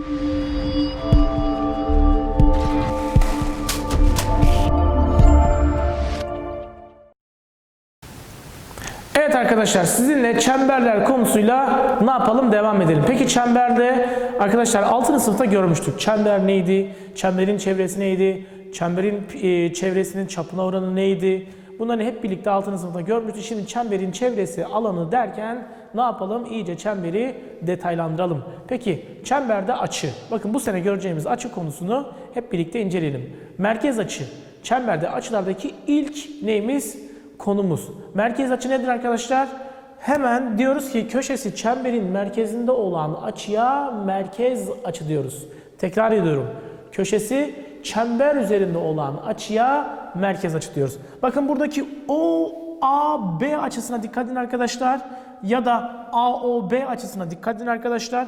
Evet arkadaşlar sizinle çemberler konusuyla ne yapalım devam edelim. Peki çemberde arkadaşlar 6. sınıfta görmüştük. Çember neydi? Çemberin çevresi neydi? Çemberin e, çevresinin çapına oranı neydi? Bunları hep birlikte 6. sınıfta görmüştük. Şimdi çemberin çevresi alanı derken ne yapalım? İyice çemberi detaylandıralım. Peki çemberde açı. Bakın bu sene göreceğimiz açı konusunu hep birlikte inceleyelim. Merkez açı. Çemberde açılardaki ilk neyimiz? konumuz. Merkez açı nedir arkadaşlar? Hemen diyoruz ki köşesi çemberin merkezinde olan açıya merkez açı diyoruz. Tekrar ediyorum. Köşesi çember üzerinde olan açıya merkez açı diyoruz. Bakın buradaki OAB açısına dikkat edin arkadaşlar. Ya da AOB açısına dikkat edin arkadaşlar.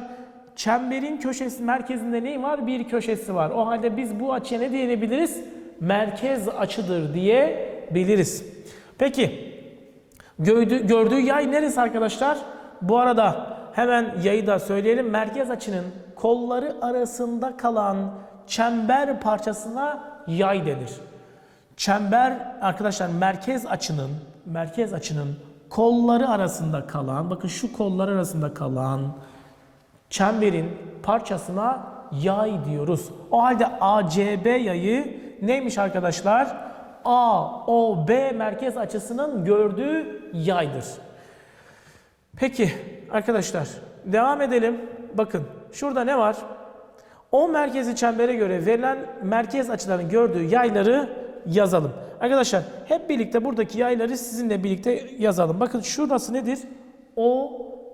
Çemberin köşesi merkezinde ne var? Bir köşesi var. O halde biz bu açıya ne diyebiliriz? Merkez açıdır diyebiliriz. Peki gördüğü, gördüğü yay neresi arkadaşlar? Bu arada hemen yayı da söyleyelim. Merkez açının kolları arasında kalan çember parçasına yay denir. Çember arkadaşlar merkez açının merkez açının kolları arasında kalan bakın şu kollar arasında kalan çemberin parçasına yay diyoruz. O halde ACB yayı neymiş arkadaşlar? AOB merkez açısının gördüğü yaydır. Peki arkadaşlar devam edelim. Bakın şurada ne var? O merkezi çembere göre verilen merkez açıların gördüğü yayları yazalım. Arkadaşlar hep birlikte buradaki yayları sizinle birlikte yazalım. Bakın şurası nedir? O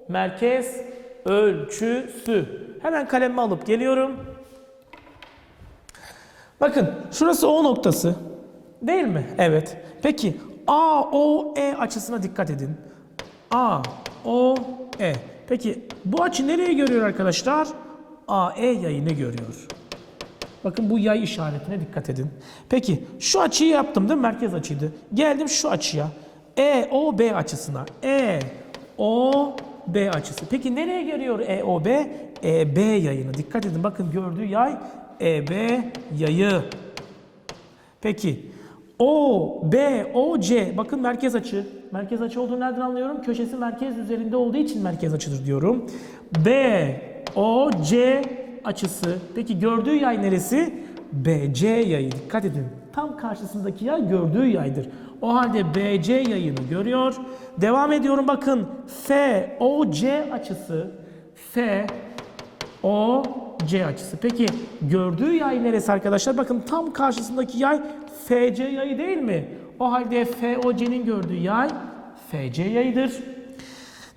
merkez ölçüsü. Hemen kalemimi alıp geliyorum. Bakın şurası O noktası. Değil mi? Evet. Peki AOE açısına dikkat edin. AOE. Peki bu açı nereye görüyor arkadaşlar? AE yayını görüyor. Bakın bu yay işaretine dikkat edin. Peki şu açıyı yaptım değil mi? Merkez açıydı. Geldim şu açıya. EOB açısına. EOB açısı. Peki nereye görüyor EOB? EB yayını. Dikkat edin. Bakın gördüğü yay EB yayı. Peki O, B, O, C. Bakın merkez açı. Merkez açı olduğunu nereden anlıyorum? Köşesi merkez üzerinde olduğu için merkez açıdır diyorum. B, O, C açısı. Peki gördüğü yay neresi? BC yayı. Dikkat edin. Tam karşısındaki yay gördüğü yaydır. O halde BC yayını görüyor. Devam ediyorum bakın. F, O, C açısı. F, o C açısı. Peki gördüğü yay neresi arkadaşlar? Bakın tam karşısındaki yay FC yayı değil mi? O halde FOC'nin gördüğü yay FC yayıdır.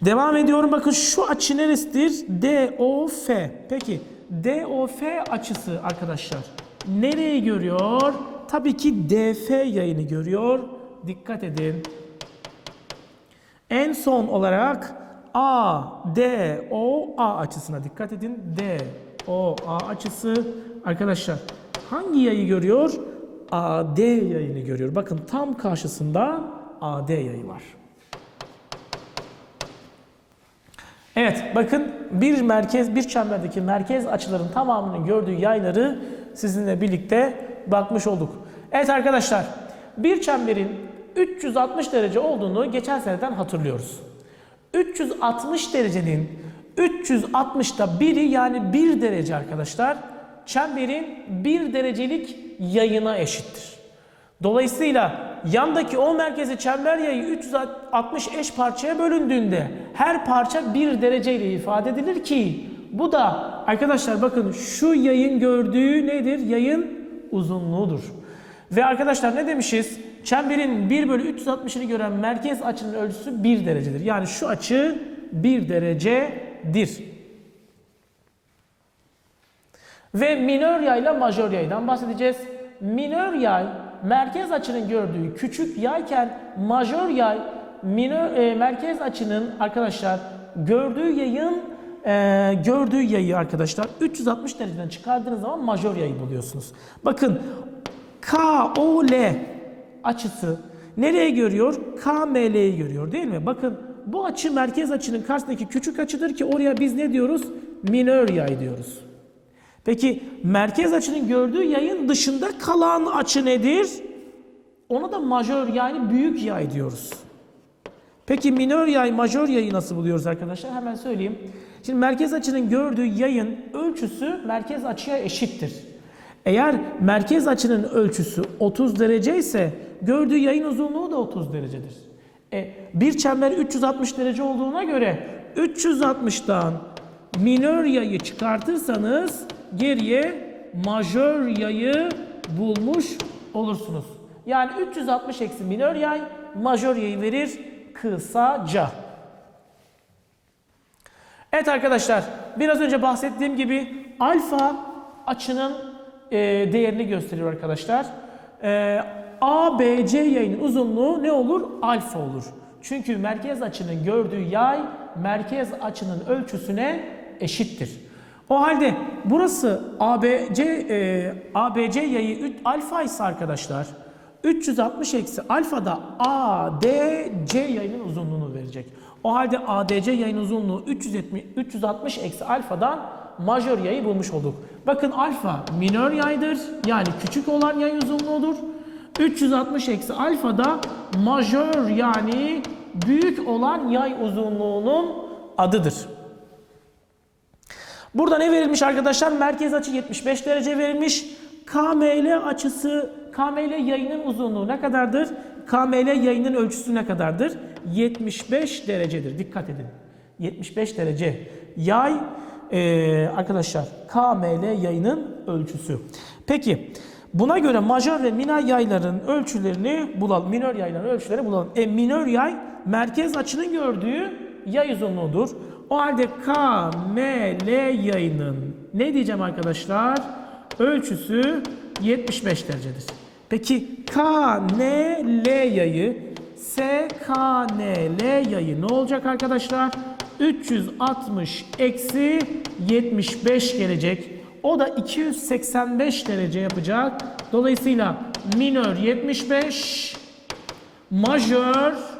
Devam ediyorum. Bakın şu açı neresidir? DOF. Peki DOF açısı arkadaşlar nereyi görüyor? Tabii ki DF yayını görüyor. Dikkat edin. En son olarak A, D, O, A açısına dikkat edin. D, O, A açısı arkadaşlar hangi yayı görüyor? AD yayını görüyor. Bakın tam karşısında AD yayı var. Evet bakın bir merkez bir çemberdeki merkez açıların tamamının gördüğü yayları sizinle birlikte bakmış olduk. Evet arkadaşlar bir çemberin 360 derece olduğunu geçen seneden hatırlıyoruz. 360 derecenin 360'ta biri yani 1 derece arkadaşlar çemberin 1 derecelik yayına eşittir. Dolayısıyla yandaki O merkezi çember yayı 360 eş parçaya bölündüğünde her parça 1 derece ile ifade edilir ki bu da arkadaşlar bakın şu yayın gördüğü nedir? Yayın uzunluğudur. Ve arkadaşlar ne demişiz? Çemberin 1 bölü 360'ını gören merkez açının ölçüsü 1 derecedir. Yani şu açı 1 derecedir. Ve minör yay ile majör yaydan bahsedeceğiz. Minör yay merkez açının gördüğü küçük yayken majör yay minör, e, merkez açının arkadaşlar gördüğü yayın e, gördüğü yayı arkadaşlar 360 dereceden çıkardığınız zaman majör yayı buluyorsunuz. Bakın KOL açısı nereye görüyor? KML'yi görüyor değil mi? Bakın bu açı merkez açının karşısındaki küçük açıdır ki oraya biz ne diyoruz? Minör yay diyoruz. Peki merkez açının gördüğü yayın dışında kalan açı nedir? Ona da majör yani büyük yay diyoruz. Peki minör yay, majör yayı nasıl buluyoruz arkadaşlar? Hemen söyleyeyim. Şimdi merkez açının gördüğü yayın ölçüsü merkez açıya eşittir. Eğer merkez açının ölçüsü 30 derece ise gördüğü yayın uzunluğu da 30 derecedir. E, bir çember 360 derece olduğuna göre 360'dan minör yayı çıkartırsanız geriye majör yayı bulmuş olursunuz. Yani 360 eksi minör yay majör yayı verir kısaca. Evet arkadaşlar biraz önce bahsettiğim gibi alfa açının e, değerini gösteriyor arkadaşlar. E, ABC yayının uzunluğu ne olur? Alfa olur. Çünkü merkez açının gördüğü yay merkez açının ölçüsüne eşittir. O halde burası ABC e, ABC yayı alfa ise arkadaşlar 360 eksi alfa da ADC yayının uzunluğunu verecek. O halde ADC yayın uzunluğu 370, 360 eksi alfadan majör yayı bulmuş olduk. Bakın alfa minör yaydır. Yani küçük olan yay uzunluğudur. 360 eksi alfa da majör yani büyük olan yay uzunluğunun adıdır. Burada ne verilmiş arkadaşlar? Merkez açı 75 derece verilmiş. KML açısı, KML yayının uzunluğu ne kadardır? KML yayının ölçüsü ne kadardır? 75 derecedir. Dikkat edin. 75 derece. Yay eee, arkadaşlar KML yayının ölçüsü. Peki buna göre majör ve minor yayların ölçülerini bulalım. Minör yayların ölçülerini bulalım. E minör yay merkez açının gördüğü yay uzunluğudur. O halde KML yayının ne diyeceğim arkadaşlar? Ölçüsü 75 derecedir. Peki KNL yayı SKNL yayı ne olacak arkadaşlar? 360 eksi 75 gelecek. O da 285 derece yapacak. Dolayısıyla minör 75, majör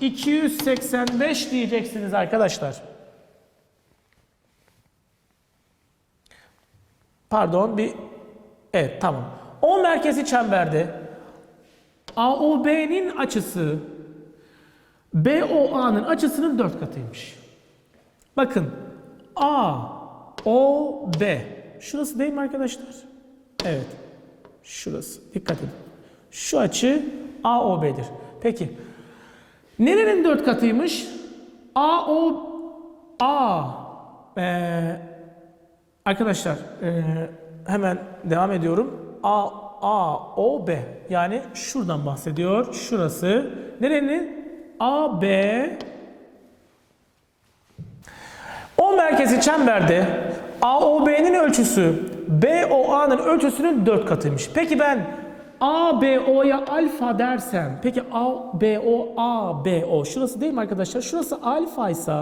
285 diyeceksiniz arkadaşlar. Pardon bir evet tamam. O merkezi çemberde AOB'nin açısı BOA'nın açısının 4 katıymış. Bakın A O B. Şurası değil mi arkadaşlar? Evet. Şurası. Dikkat edin. Şu açı AOB'dir. Peki Nerenin dört katıymış? A, O, A. Ee, arkadaşlar ee, hemen devam ediyorum. A, A, O, B. Yani şuradan bahsediyor. Şurası. Nerenin? A, B. O merkezi çemberde AOB'nin ölçüsü BOA'nın ölçüsünün 4 katıymış. Peki ben ABO'ya alfa dersem, peki ABO, ABO şurası değil mi arkadaşlar? Şurası alfa ise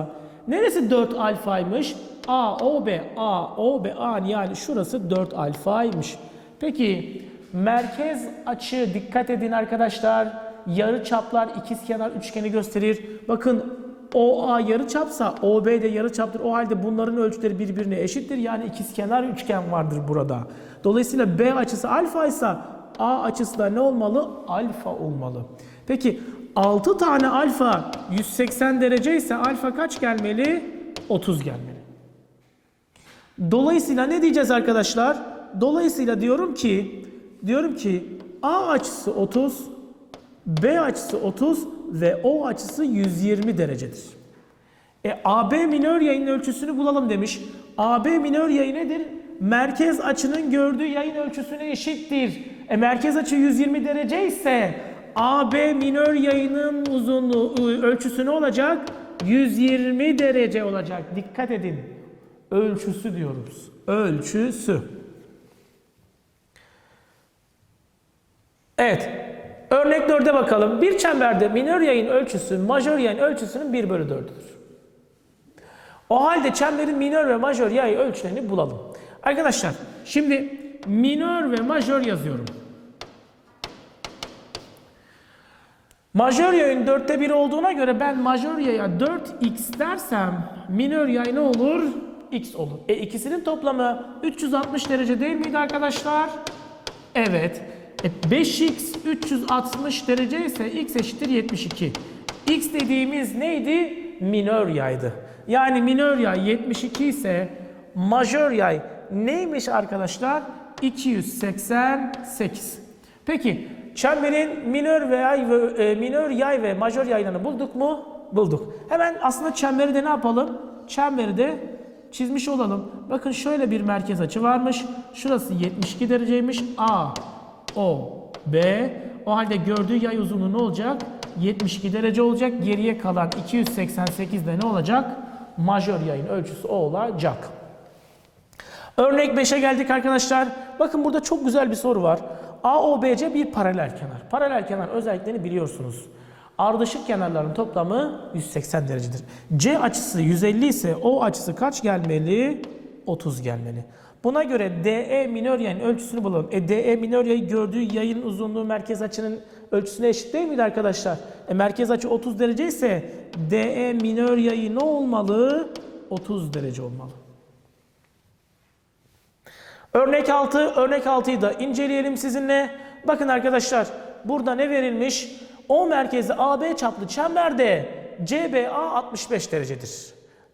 neresi 4 alfaymış? AOB, AOB, A yani şurası 4 alfaymış. Peki merkez açı dikkat edin arkadaşlar. Yarı çaplar ikizkenar üçgeni gösterir. Bakın OA yarı çapsa OB de yarı çaptır. O halde bunların ölçüleri birbirine eşittir. Yani ikizkenar üçgen vardır burada. Dolayısıyla B açısı alfa ise A açısı da ne olmalı? Alfa olmalı. Peki 6 tane alfa 180 derece ise alfa kaç gelmeli? 30 gelmeli. Dolayısıyla ne diyeceğiz arkadaşlar? Dolayısıyla diyorum ki diyorum ki A açısı 30, B açısı 30 ve O açısı 120 derecedir. E AB minör yayın ölçüsünü bulalım demiş. AB minör yayı nedir? Merkez açının gördüğü yayın ölçüsüne eşittir. E merkez açı 120 derece ise AB minör yayının uzunluğu ölçüsü ne olacak? 120 derece olacak. Dikkat edin. Ölçüsü diyoruz. Ölçüsü. Evet. Örnek 4'e bakalım. Bir çemberde minör yayın ölçüsü majör yayın ölçüsünün 1 bölü 4'üdür. O halde çemberin minör ve majör yay ölçülerini bulalım. Arkadaşlar şimdi minör ve majör yazıyorum. Majör yayın 4'te 1 olduğuna göre ben majör yaya 4x dersem minör yay ne olur? x olur. E ikisinin toplamı 360 derece değil miydi arkadaşlar? Evet. E 5x 360 derece ise x eşittir 72. x dediğimiz neydi? Minör yaydı. Yani minör yay 72 ise majör yay neymiş arkadaşlar? 288. Peki çemberin minör ve yay ve e, minör yay ve majör yaylarını bulduk mu? Bulduk. Hemen aslında çemberi de ne yapalım? Çemberi de çizmiş olalım. Bakın şöyle bir merkez açı varmış. Şurası 72 dereceymiş. A, O, B. O halde gördüğü yay uzunluğu ne olacak? 72 derece olacak. Geriye kalan 288 de ne olacak? Majör yayın ölçüsü olacak. Örnek 5'e geldik arkadaşlar. Bakın burada çok güzel bir soru var. AOBC bir paralel kenar. Paralel kenar özelliklerini biliyorsunuz. Ardışık kenarların toplamı 180 derecedir. C açısı 150 ise O açısı kaç gelmeli? 30 gelmeli. Buna göre DE minör yayın ölçüsünü bulalım. E DE minör yayı gördüğü yayın uzunluğu merkez açının ölçüsüne eşit değil miydi arkadaşlar? E merkez açı 30 derece ise DE minör yayı ne olmalı? 30 derece olmalı. Örnek 6, örnek 6'yı da inceleyelim sizinle. Bakın arkadaşlar, burada ne verilmiş? O merkezi AB çaplı çemberde CBA 65 derecedir.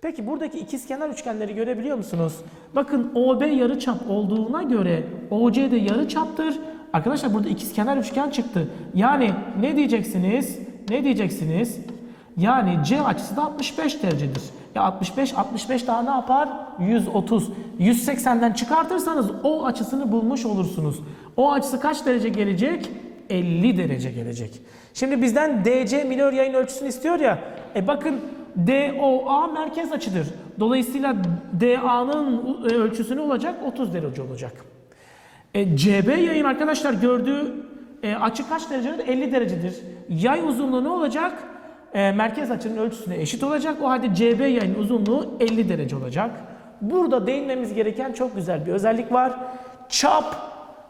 Peki buradaki ikizkenar üçgenleri görebiliyor musunuz? Bakın OB yarıçap olduğuna göre OC de yarıçaptır. Arkadaşlar burada ikizkenar üçgen çıktı. Yani ne diyeceksiniz? Ne diyeceksiniz? Yani C açısı da 65 derecedir. Ya 65, 65 daha ne yapar? 130. 180'den çıkartırsanız O açısını bulmuş olursunuz. O açısı kaç derece gelecek? 50 derece gelecek. Şimdi bizden DC minör yayın ölçüsünü istiyor ya. E bakın DOA merkez açıdır. Dolayısıyla DA'nın ölçüsü ne olacak? 30 derece olacak. E, CB yayın arkadaşlar gördüğü e, açı kaç derecedir? 50 derecedir. Yay uzunluğu ne olacak? E, merkez açının ölçüsüne eşit olacak. O halde CB yayın uzunluğu 50 derece olacak. Burada değinmemiz gereken çok güzel bir özellik var. Çap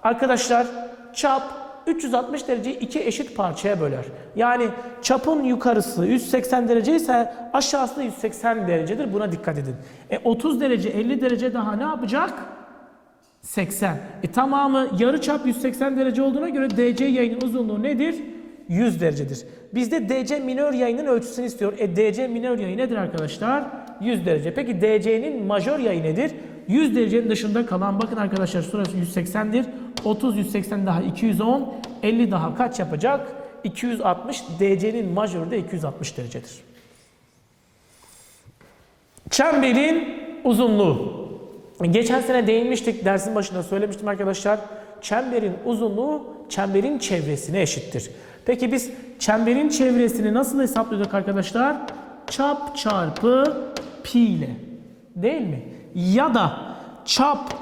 arkadaşlar çap 360 dereceyi iki eşit parçaya böler. Yani çapın yukarısı 180 derece ise aşağısı da 180 derecedir. Buna dikkat edin. E 30 derece 50 derece daha ne yapacak? 80. E tamamı yarı çap 180 derece olduğuna göre DC yayının uzunluğu nedir? 100 derecedir. Bizde DC minör yayının ölçüsünü istiyor. E DC minör yayı nedir arkadaşlar? 100 derece. Peki DC'nin majör yayı nedir? 100 derecenin dışında kalan bakın arkadaşlar şurası 180'dir. 30 180 daha 210 50 daha kaç yapacak? 260 DC'nin majörü de 260 derecedir. Çemberin uzunluğu. Geçen sene değinmiştik, dersin başında söylemiştim arkadaşlar. Çemberin uzunluğu çemberin çevresine eşittir. Peki biz çemberin çevresini nasıl hesaplıyorduk arkadaşlar? Çap çarpı pi ile. Değil mi? Ya da çap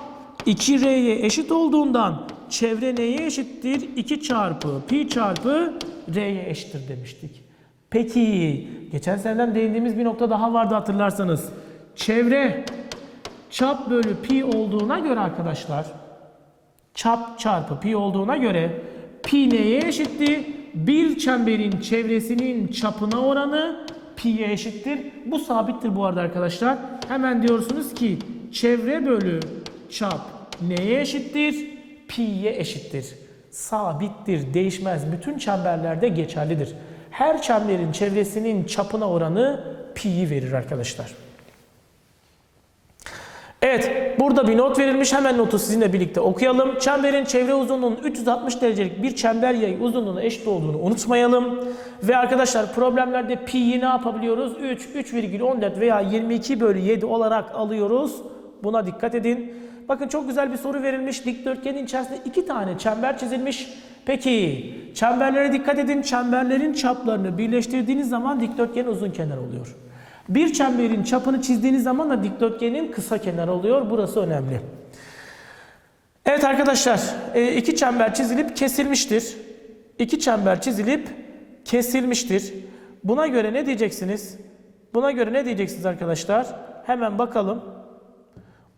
2r'ye eşit olduğundan çevre neye eşittir? 2 çarpı pi çarpı r'ye eşittir demiştik. Peki geçen seneden değindiğimiz bir nokta daha vardı hatırlarsanız. Çevre çap bölü pi olduğuna göre arkadaşlar çap çarpı pi olduğuna göre pi neye eşitti? Bir çemberin çevresinin çapına oranı pi'ye eşittir. Bu sabittir bu arada arkadaşlar. Hemen diyorsunuz ki çevre bölü çap neye eşittir? Pi'ye eşittir. Sabittir, değişmez. Bütün çemberlerde geçerlidir. Her çemberin çevresinin çapına oranı pi'yi verir arkadaşlar. Evet, burada bir not verilmiş. Hemen notu sizinle birlikte okuyalım. Çemberin çevre uzunluğunun 360 derecelik bir çember yayı uzunluğuna eşit olduğunu unutmayalım. Ve arkadaşlar problemlerde pi'yi ne yapabiliyoruz? 3, 3,14 veya 22 bölü 7 olarak alıyoruz. Buna dikkat edin. Bakın çok güzel bir soru verilmiş. Dikdörtgenin içerisinde iki tane çember çizilmiş. Peki çemberlere dikkat edin. Çemberlerin çaplarını birleştirdiğiniz zaman dikdörtgen uzun kenar oluyor. Bir çemberin çapını çizdiğiniz zaman da dikdörtgenin kısa kenarı oluyor. Burası önemli. Evet arkadaşlar, e, iki çember çizilip kesilmiştir. İki çember çizilip kesilmiştir. Buna göre ne diyeceksiniz? Buna göre ne diyeceksiniz arkadaşlar? Hemen bakalım.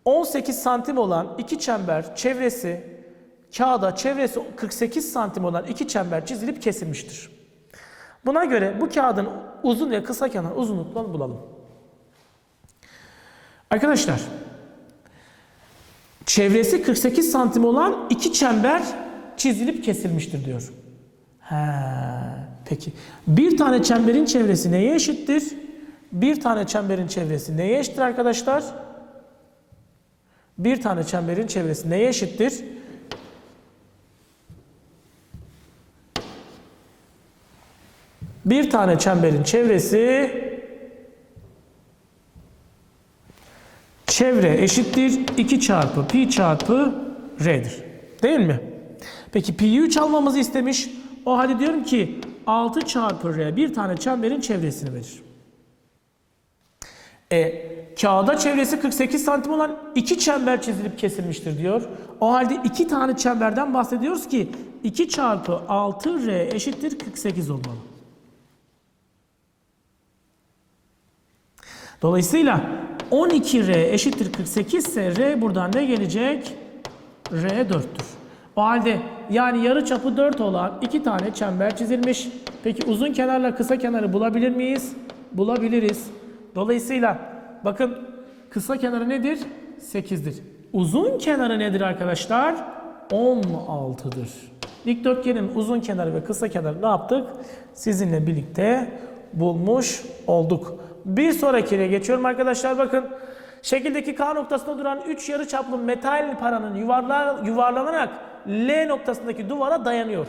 18 santim olan iki çember çevresi, kağıda çevresi 48 santim olan iki çember çizilip kesilmiştir. Buna göre bu kağıdın uzun ve kısa kenar uzunluklarını bulalım. Arkadaşlar çevresi 48 santim olan iki çember çizilip kesilmiştir diyor. He, peki. Bir tane çemberin çevresi neye eşittir? Bir tane çemberin çevresi neye eşittir arkadaşlar? Bir tane çemberin çevresi neye eşittir? Bir tane çemberin çevresi çevre eşittir 2 çarpı pi çarpı r'dir. Değil mi? Peki pi'yi 3 almamızı istemiş. O halde diyorum ki 6 çarpı r bir tane çemberin çevresini verir. E, kağıda çevresi 48 santim olan iki çember çizilip kesilmiştir diyor. O halde iki tane çemberden bahsediyoruz ki 2 çarpı 6r eşittir 48 olmalı. Dolayısıyla 12R eşittir 48 ise R buradan ne gelecek? R 4'tür. O halde yani yarı çapı 4 olan iki tane çember çizilmiş. Peki uzun kenarla kısa kenarı bulabilir miyiz? Bulabiliriz. Dolayısıyla bakın kısa kenarı nedir? 8'dir. Uzun kenarı nedir arkadaşlar? 16'dır. Dikdörtgenin uzun kenarı ve kısa kenarı ne yaptık? Sizinle birlikte bulmuş olduk. Bir sonrakine geçiyorum arkadaşlar bakın. Şekildeki K noktasında duran 3 yarı çaplı metal paranın yuvarla, yuvarlanarak L noktasındaki duvara dayanıyor.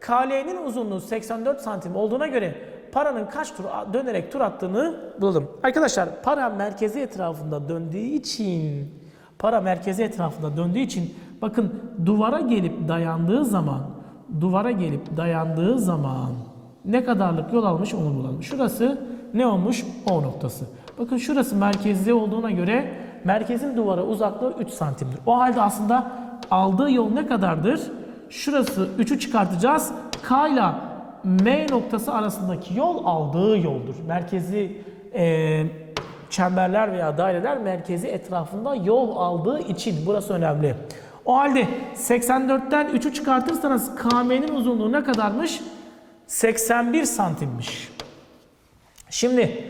KL'nin uzunluğu 84 santim olduğuna göre paranın kaç tur dönerek tur attığını bulalım. Arkadaşlar para merkezi etrafında döndüğü için para merkezi etrafında döndüğü için bakın duvara gelip dayandığı zaman duvara gelip dayandığı zaman ne kadarlık yol almış onu bulalım. Şurası ne olmuş? O noktası. Bakın şurası merkezli olduğuna göre merkezin duvara uzaklığı 3 santimdir. O halde aslında aldığı yol ne kadardır? Şurası 3'ü çıkartacağız. K ile M noktası arasındaki yol aldığı yoldur. Merkezi e, çemberler veya daireler merkezi etrafında yol aldığı için burası önemli. O halde 84'ten 3'ü çıkartırsanız KM'nin uzunluğu ne kadarmış? 81 santimmiş. Şimdi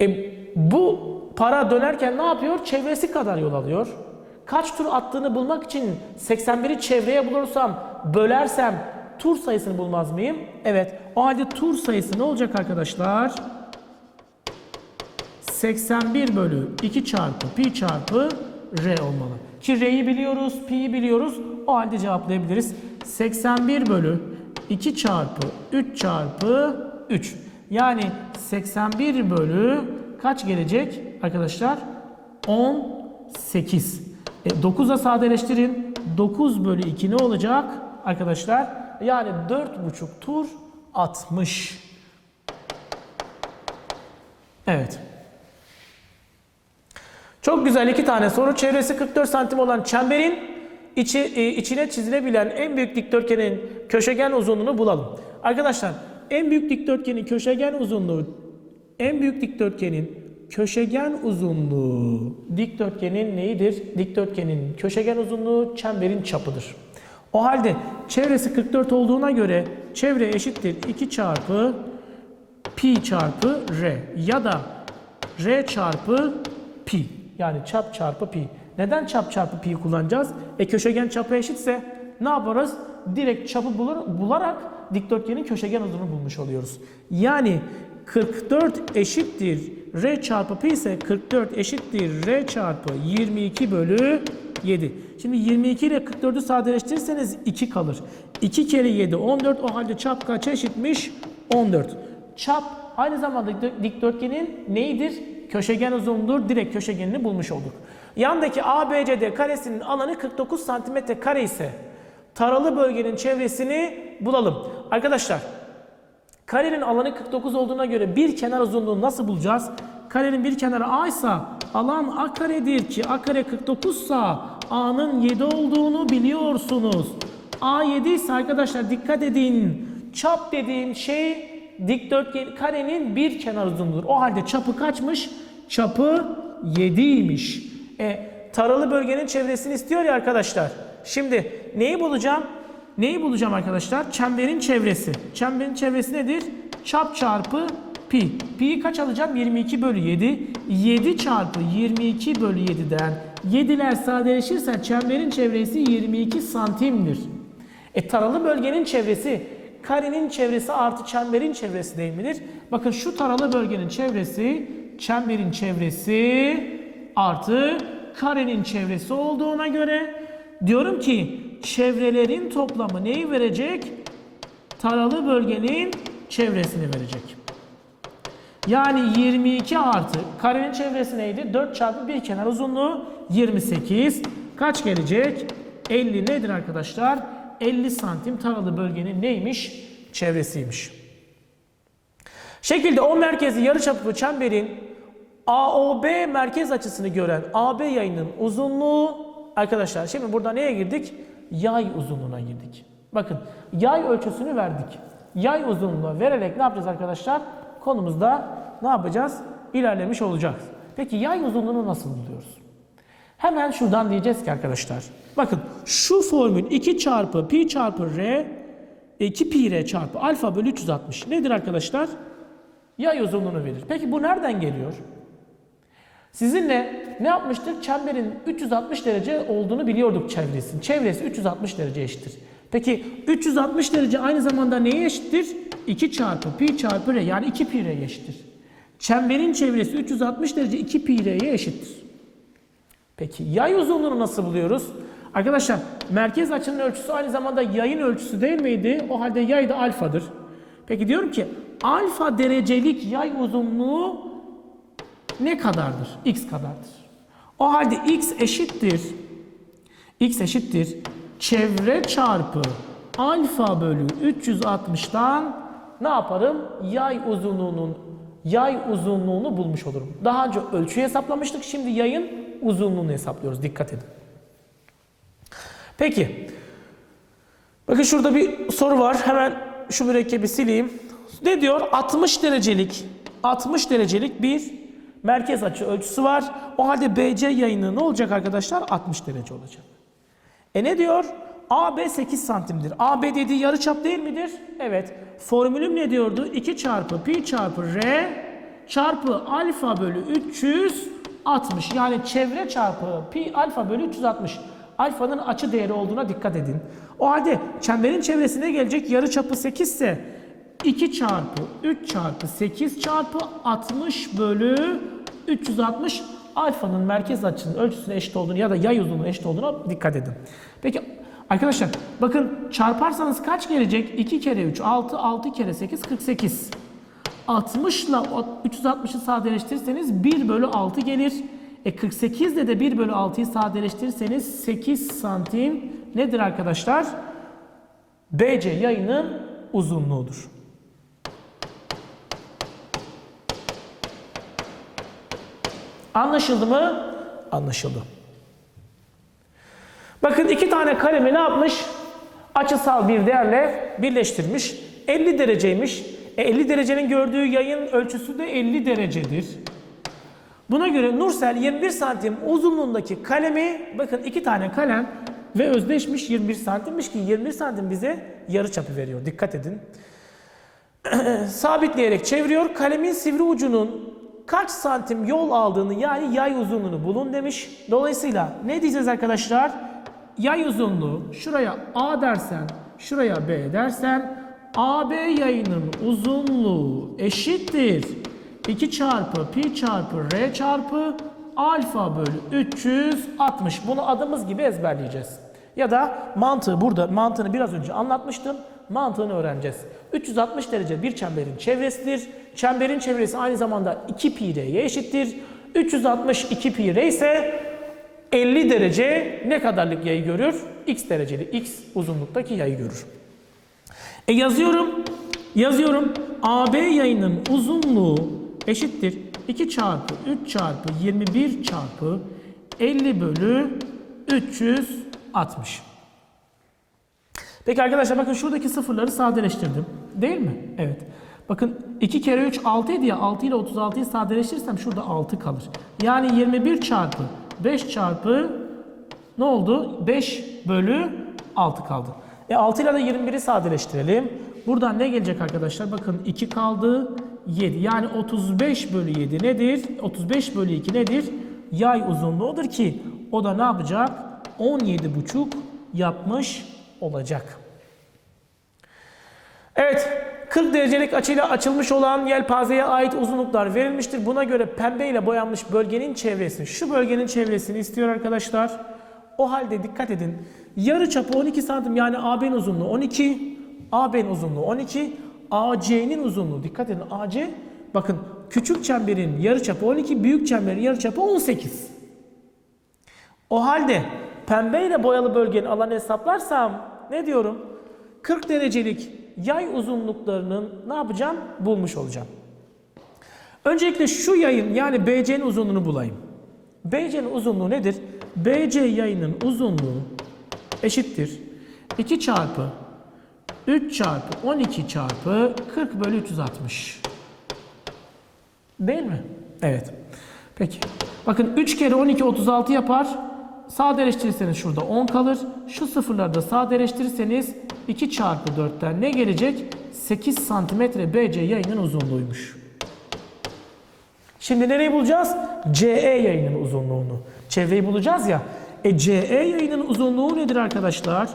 e, bu para dönerken ne yapıyor? Çevresi kadar yol alıyor. Kaç tur attığını bulmak için 81'i çevreye bulursam, bölersem tur sayısını bulmaz mıyım? Evet. O halde tur sayısı ne olacak arkadaşlar? 81 bölü 2 çarpı pi çarpı r olmalı. Ki r'yi biliyoruz, pi'yi biliyoruz. O halde cevaplayabiliriz. 81 bölü 2 çarpı 3 çarpı 3. Yani 81 bölü kaç gelecek arkadaşlar? 18. E, 9'a sadeleştirin. 9 bölü 2 ne olacak arkadaşlar? Yani 4,5 tur atmış. Evet. Çok güzel iki tane soru. Çevresi 44 santim olan çemberin içi, e, içine çizilebilen en büyük dikdörtgenin köşegen uzunluğunu bulalım. Arkadaşlar en büyük dikdörtgenin köşegen uzunluğu en büyük dikdörtgenin köşegen uzunluğu dikdörtgenin neyidir? Dikdörtgenin köşegen uzunluğu çemberin çapıdır. O halde çevresi 44 olduğuna göre çevre eşittir 2 çarpı pi çarpı r ya da r çarpı pi. Yani çap çarpı pi. Neden çap çarpı pi kullanacağız? E köşegen çapı eşitse ne yaparız? Direkt çapı bulur, bularak dikdörtgenin köşegen uzunluğunu bulmuş oluyoruz. Yani 44 eşittir r çarpı pi ise 44 eşittir r çarpı 22 bölü 7. Şimdi 22 ile 44'ü sadeleştirirseniz 2 kalır. 2 kere 7 14 o halde çap kaç eşitmiş? 14. Çap aynı zamanda dikdörtgenin neyidir? Köşegen uzunluğudur. Direkt köşegenini bulmuş olduk. Yandaki ABCD karesinin alanı 49 santimetre kare ise taralı bölgenin çevresini bulalım. Arkadaşlar karenin alanı 49 olduğuna göre bir kenar uzunluğunu nasıl bulacağız? Karenin bir kenarı A ise alan A karedir ki A kare 49 ise A'nın 7 olduğunu biliyorsunuz. A 7 ise arkadaşlar dikkat edin. Çap dediğim şey dikdörtgen karenin bir kenar uzunluğudur. O halde çapı kaçmış? Çapı 7'ymiş. E, taralı bölgenin çevresini istiyor ya arkadaşlar. Şimdi neyi bulacağım? Neyi bulacağım arkadaşlar? Çemberin çevresi. Çemberin çevresi nedir? Çap çarpı pi. Pi'yi kaç alacağım? 22 bölü 7. 7 çarpı 22 bölü 7'den 7'ler sadeleşirse çemberin çevresi 22 santimdir. E taralı bölgenin çevresi karenin çevresi artı çemberin çevresi değil midir? Bakın şu taralı bölgenin çevresi çemberin çevresi artı karenin çevresi olduğuna göre diyorum ki çevrelerin toplamı neyi verecek? Taralı bölgenin çevresini verecek. Yani 22 artı karenin çevresi neydi? 4 çarpı bir kenar uzunluğu 28. Kaç gelecek? 50 nedir arkadaşlar? 50 santim taralı bölgenin neymiş? Çevresiymiş. Şekilde O merkezi yarıçapı çemberin AOB merkez açısını gören AB yayının uzunluğu arkadaşlar şimdi burada neye girdik? Yay uzunluğuna girdik. Bakın yay ölçüsünü verdik. Yay uzunluğu vererek ne yapacağız arkadaşlar? Konumuzda ne yapacağız? İlerlemiş olacağız. Peki yay uzunluğunu nasıl buluyoruz? Hemen şuradan diyeceğiz ki arkadaşlar. Bakın şu formül 2 çarpı pi çarpı r 2 pi r çarpı alfa bölü 360 nedir arkadaşlar? Yay uzunluğunu verir. Peki bu nereden geliyor? Sizinle ne yapmıştık? Çemberin 360 derece olduğunu biliyorduk çevresinin. Çevresi 360 derece eşittir. Peki 360 derece aynı zamanda neye eşittir? 2 çarpı pi çarpı r yani 2 pi r'ye eşittir. Çemberin çevresi 360 derece 2 pi r'ye eşittir. Peki yay uzunluğunu nasıl buluyoruz? Arkadaşlar merkez açının ölçüsü aynı zamanda yayın ölçüsü değil miydi? O halde yay da alfadır. Peki diyorum ki alfa derecelik yay uzunluğu ne kadardır? X kadardır. O halde x eşittir. x eşittir. Çevre çarpı alfa bölü 360'tan ne yaparım? Yay uzunluğunun yay uzunluğunu bulmuş olurum. Daha önce ölçüyü hesaplamıştık. Şimdi yayın uzunluğunu hesaplıyoruz. Dikkat edin. Peki. Bakın şurada bir soru var. Hemen şu mürekkebi sileyim. Ne diyor? 60 derecelik 60 derecelik bir merkez açı ölçüsü var. O halde BC yayını ne olacak arkadaşlar? 60 derece olacak. E ne diyor? AB 8 santimdir. AB dediği yarıçap değil midir? Evet. Formülüm ne diyordu? 2 çarpı pi çarpı r çarpı alfa bölü 360. Yani çevre çarpı pi alfa bölü 360. Alfanın açı değeri olduğuna dikkat edin. O halde çemberin çevresine gelecek yarıçapı 8 ise 2 çarpı 3 çarpı 8 çarpı 60 bölü 360 alfanın merkez açının ölçüsüne eşit olduğunu ya da yay uzunluğuna eşit olduğuna dikkat edin. Peki arkadaşlar bakın çarparsanız kaç gelecek? 2 kere 3 6 6 kere 8 48. 60 ile 360'ı sadeleştirirseniz 1 bölü 6 gelir. E 48 ile de 1 bölü 6'yı sadeleştirirseniz 8 santim nedir arkadaşlar? BC yayının uzunluğudur. Anlaşıldı mı? Anlaşıldı. Bakın iki tane kalemi ne yapmış? Açısal bir değerle birleştirmiş. 50 dereceymiş. E 50 derecenin gördüğü yayın ölçüsü de 50 derecedir. Buna göre Nursel 21 santim uzunluğundaki kalemi bakın iki tane kalem ve özdeşmiş 21 santimmiş ki 21 santim bize yarı çapı veriyor. Dikkat edin. Sabitleyerek çeviriyor. Kalemin sivri ucunun kaç santim yol aldığını yani yay uzunluğunu bulun demiş. Dolayısıyla ne diyeceğiz arkadaşlar? Yay uzunluğu şuraya A dersen, şuraya B dersen AB yayının uzunluğu eşittir. 2 çarpı pi çarpı r çarpı alfa bölü 360. Bunu adımız gibi ezberleyeceğiz. Ya da mantığı burada, mantığını biraz önce anlatmıştım. Mantığını öğreneceğiz. 360 derece bir çemberin çevresidir. Çemberin çevresi aynı zamanda 2 pi r'ye eşittir. 362 pi r ise 50 derece ne kadarlık yayı görür? X dereceli, X uzunluktaki yayı görür. E yazıyorum. Yazıyorum. AB yayının uzunluğu eşittir. 2 çarpı 3 çarpı 21 çarpı 50 bölü 360. Peki arkadaşlar bakın şuradaki sıfırları sadeleştirdim. Değil mi? Evet. Bakın 2 kere 3 6 idi ya 6 ile 36'yı sadeleştirirsem şurada 6 kalır. Yani 21 çarpı 5 çarpı ne oldu? 5 bölü 6 kaldı. E 6 ile de 21'i sadeleştirelim. Buradan ne gelecek arkadaşlar? Bakın 2 kaldı 7. Yani 35 bölü 7 nedir? 35 bölü 2 nedir? Yay uzunluğudur ki O da ne yapacak? 17,5 yapmış olacak. Evet, 40 derecelik açıyla açılmış olan yelpazeye ait uzunluklar verilmiştir. Buna göre pembe ile boyanmış bölgenin çevresi, şu bölgenin çevresini istiyor arkadaşlar. O halde dikkat edin. Yarı çapı 12 santim yani AB'nin uzunluğu 12, AB'nin uzunluğu 12, AC'nin uzunluğu dikkat edin AC bakın küçük çemberin yarı çapı 12, büyük çemberin yarı çapı 18. O halde pembe ile boyalı bölgenin alanı hesaplarsam ne diyorum? 40 derecelik yay uzunluklarının ne yapacağım? Bulmuş olacağım. Öncelikle şu yayın yani BC'nin uzunluğunu bulayım. BC'nin uzunluğu nedir? BC yayının uzunluğu eşittir. 2 çarpı 3 çarpı 12 çarpı 40 bölü 360. Değil mi? Evet. Peki. Bakın 3 kere 12 36 yapar. Sadeleştirirseniz şurada 10 kalır. Şu sıfırları da sadeleştirirseniz 2 çarpı 4'ten ne gelecek? 8 santimetre BC yayının uzunluğuymuş. Şimdi nereyi bulacağız? CE yayının uzunluğunu. Çevreyi bulacağız ya. E CE yayının uzunluğu nedir arkadaşlar?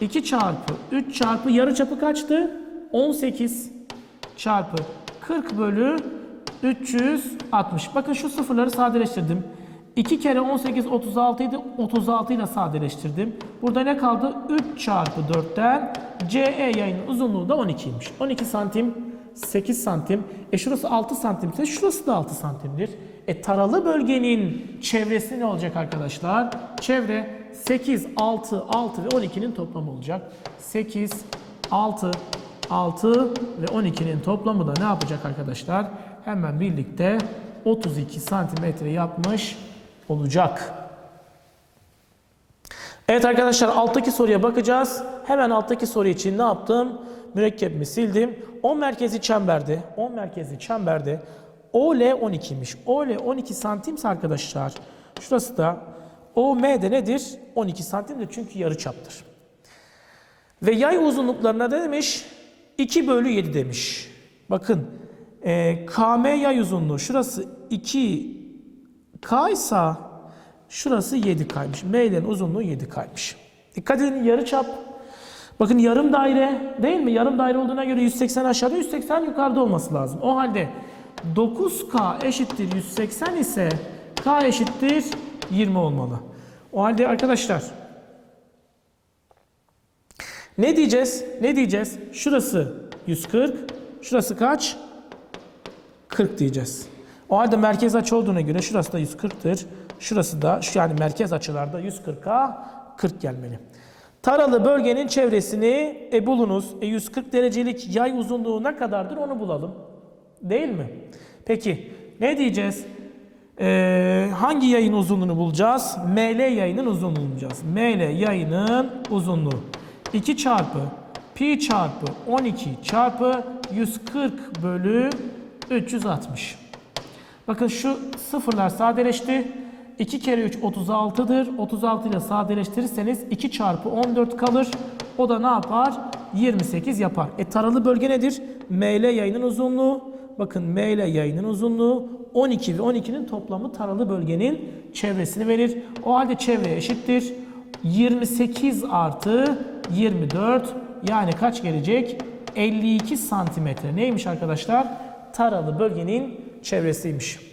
2 çarpı 3 çarpı yarı çapı kaçtı? 18 çarpı 40 bölü 360. Bakın şu sıfırları sadeleştirdim. 2 kere 18 36 idi. 36 ile sadeleştirdim. Burada ne kaldı? 3 çarpı 4'ten CE yayının uzunluğu da 12'ymiş. 12 santim 8 santim. E şurası 6 santimse şurası da 6 santimdir. E taralı bölgenin çevresi ne olacak arkadaşlar? Çevre 8, 6, 6 ve 12'nin toplamı olacak. 8, 6, 6 ve 12'nin toplamı da ne yapacak arkadaşlar? Hemen birlikte 32 santimetre yapmış olacak. Evet arkadaşlar alttaki soruya bakacağız. Hemen alttaki soru için ne yaptım? Mürekkebimi sildim. 10 merkezi çemberde, 10 merkezi çemberde OL 12'ymiş. OL 12 santimse arkadaşlar şurası da OM de nedir? 12 santimdir çünkü yarı çaptır. Ve yay uzunluklarına ne demiş? 2 bölü 7 demiş. Bakın e, KM yay uzunluğu şurası 2 K ise şurası 7 kaymış. M'lerin uzunluğu 7 kaymış. Dikkat edin yarı çap. Bakın yarım daire değil mi? Yarım daire olduğuna göre 180 aşağıda 180 yukarıda olması lazım. O halde 9K eşittir 180 ise K eşittir 20 olmalı. O halde arkadaşlar ne diyeceğiz? Ne diyeceğiz? Şurası 140. Şurası kaç? 40 diyeceğiz. O halde merkez açı olduğuna göre şurası da 140'tır. Şurası da şu yani merkez açılarda 140'a 40 gelmeli. Taralı bölgenin çevresini e, bulunuz. E, 140 derecelik yay uzunluğu ne kadardır onu bulalım. Değil mi? Peki ne diyeceğiz? Ee, hangi yayın uzunluğunu bulacağız? ML yayının uzunluğunu bulacağız. ML yayının uzunluğu 2 çarpı pi çarpı 12 çarpı 140 bölü 360. Bakın şu sıfırlar sadeleşti. 2 kere 3 36'dır. 36 ile sadeleştirirseniz 2 çarpı 14 kalır. O da ne yapar? 28 yapar. E taralı bölge nedir? ML yayının uzunluğu. Bakın ML yayının uzunluğu 12 ve 12'nin toplamı taralı bölgenin çevresini verir. O halde çevre eşittir. 28 artı 24 yani kaç gelecek? 52 santimetre. Neymiş arkadaşlar? Taralı bölgenin çevresiymiş.